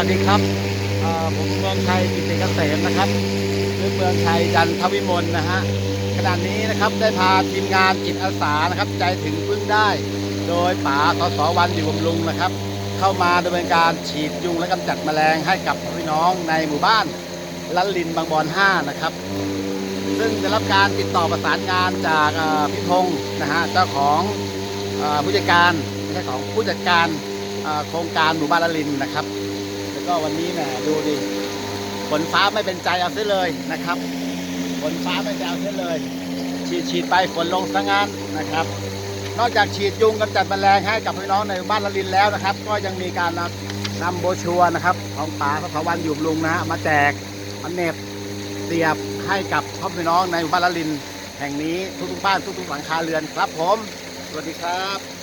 นะครับผมเมืองชัยกิติเกษมนะครับหรือเมืองชัยจันทวิมลนะฮะขณะนี้นะครับได้พาทีมงานจิตอาสานะครับ ใจถึงพึ่งได้ โดยป๋าสสวันอยู่บำรุงนะครับ เข้ามาดำเนินการฉีดยุงและกำจัดแมลงให้กับพี่น้องในหมู่บ้านลันลินบางบอน 5 นะครับ ซึ่งได้รับการติดต่อประสานงานจากพี่พงศ์นะฮะเจ้าของผู้จัดการไม่ใช่ของผู้จัดการโครงการหมู่บ้านละลินนะครับ ก็วันนี้แหมดูดิฝนฟ้าไม่เป็นใจเอาเสียเลยนะครับฝนฟ้าไม่เป็นใจเอาเสียเลย ฉีดฉีดไปฝนลงซะงั้นนะครับ นอกจากฉีดยุงกำจัดแมลงให้กับพี่น้องในบ้านละลินแล้วนะครับ ก็ยังมีการนำนำโบชัวนะครับ ของป๋าพระวันอยู่บำรุงนะฮะมาแจกมาเน็บเสียบให้กับพ่อพี่น้องในบ้านละลินแห่งนี้ทุกๆบ้านทุกๆหลังคาเรือนครับผม สวัสดีครับ